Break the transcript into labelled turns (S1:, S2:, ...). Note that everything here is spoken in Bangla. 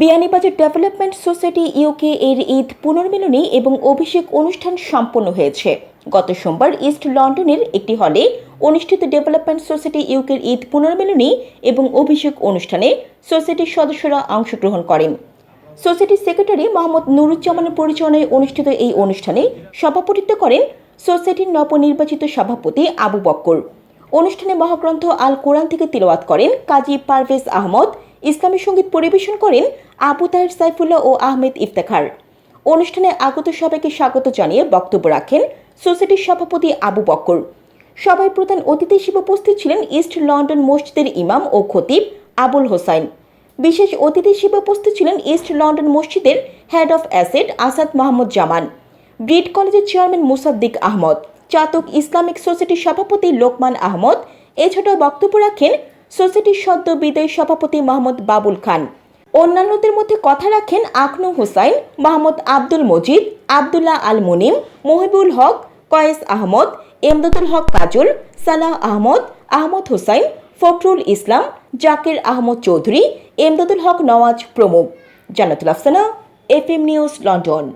S1: বিয়ানীবাজার ডেভেলপমেন্ট সোসাইটি ইউকে এর ঈদ পুনর্মিলনী এবং অভিষেক অনুষ্ঠান সম্পন্ন হয়েছে। গত সোমবার ইস্ট লন্ডনের একটি হলে অনুষ্ঠিত ডেভেলপমেন্ট সোসাইটি ইউকের ঈদ পুনর্মিলনী এবং অভিষেক অনুষ্ঠানে সোসাইটির সদস্যরা অংশগ্রহণ করেন। সোসাইটির সেক্রেটারি মোহাম্মদ নুরুজ্জামানের পরিচালনায় অনুষ্ঠিত এই অনুষ্ঠানে সভাপতিত্ব করেন সোসাইটির নবনির্বাচিত সভাপতি আবু বক্কর। অনুষ্ঠানে মহাগ্রন্থ আল কোরআন থেকে তিলওয়াত করেন কাজী পারভেজ আহমদ ইসলামী সংগীত পরিবেশন করেন আবু তাহের সাইফুল্লাহ ও আহমেদ ইফতেখার। অনুষ্ঠানে আগত সবাইকে স্বাগত জানিয়ে বক্তব্য রাখেন সোসাইটির সভাপতি আবু বক্কর। সভায় প্রধান অতিথি হিসেবে উপস্থিত ছিলেন ইস্ট লন্ডন মসজিদের ইমাম ও খতিব আবুল হোসাইন। বিশেষ অতিথি হিসেবে উপস্থিত ছিলেন ইস্ট লন্ডন মসজিদের head of asset Asad Mahmud Zaman breed কলেজের চেয়ারম্যান মুসাদ্দিক আহমদ, চাতক ইসলামিক সোসাইটির সভাপতি লোকমান আহমদ। এছাড়াও বক্তব্য রাখেন সোসাইটির সদ্য বিদায়ী সভাপতি মোহাম্মদ বাবুল খান। অন্যান্যদের মধ্যে কথা রাখেন আখনু হুসাইন মাহমুদ আব্দুল মজিদ, আবদুল্লাহ আল মুনিম, মহিবুল হক, কয়েস আহমদ, এমদাদুল হক কাজল, সালাহ আহমদ আহমদ হুসাইন, ফখরুল ইসলাম, জাকির আহমদ চৌধুরী, এমদাদুল হক নওয়াজ প্রমুখ। Jannatul Afsana F M news, London.